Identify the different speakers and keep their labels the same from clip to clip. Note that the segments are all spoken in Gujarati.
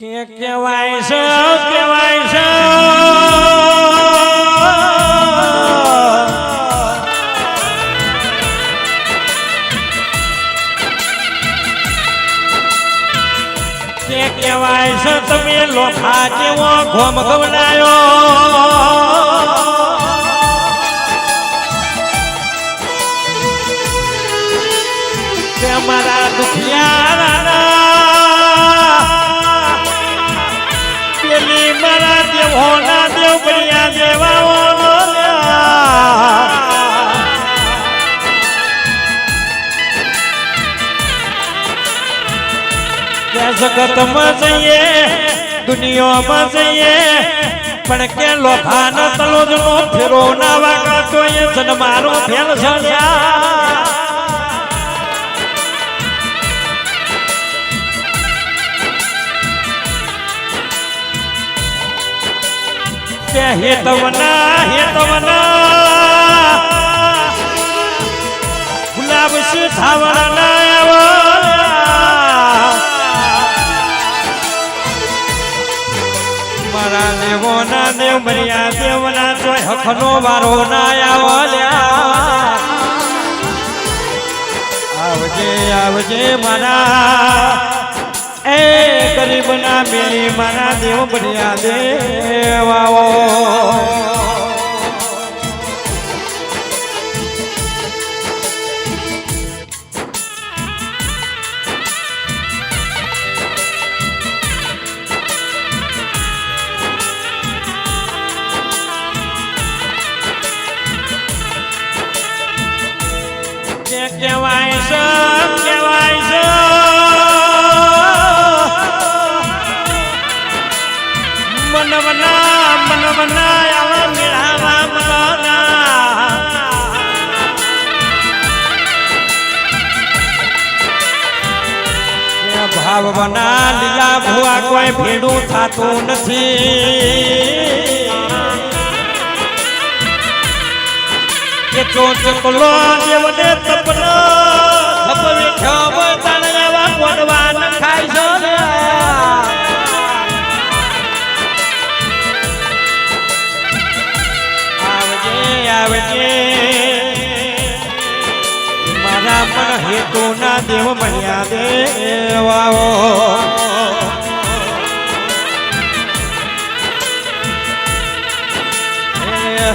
Speaker 1: કે કેવાય છે કેવાય છે? કે કહેવાય છે, તમે લોખા જેવો ઘોમ ગવડાયો? મારા દુખિયારા દેવોના દેવ બળિયા દેવાઓનો લ્યા. કે જગતમાં જઈએ, દુનિયામાં જઈએ, પણ કે લોભાન તલોજ નો ફેરો ના વાગતો, એ જન્મારો ફેલ સળ્યા થાવણા મારા દેવો ના દેવ આવ્યા આવજે આવજે એ ગરીબ ના મિલી મારા દેવ બરિયા દેવાઓ કહેવાય છે કહેવાય છે મનવના મનવના આવા મેળાવા મનના ભાવના લીલા ભુવા કોઈ ભેડું થતું નથી. કે ચોચકલો દેવને તપનો થપવી ઠબ તણવા કોડવાન છે ને. આવજે આવજે. મારા મન હેતુ ના દેવ મળ્યા દેવાઓ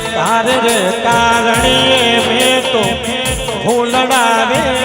Speaker 1: તારે રે કારણે મેં તો ફૂલડા રે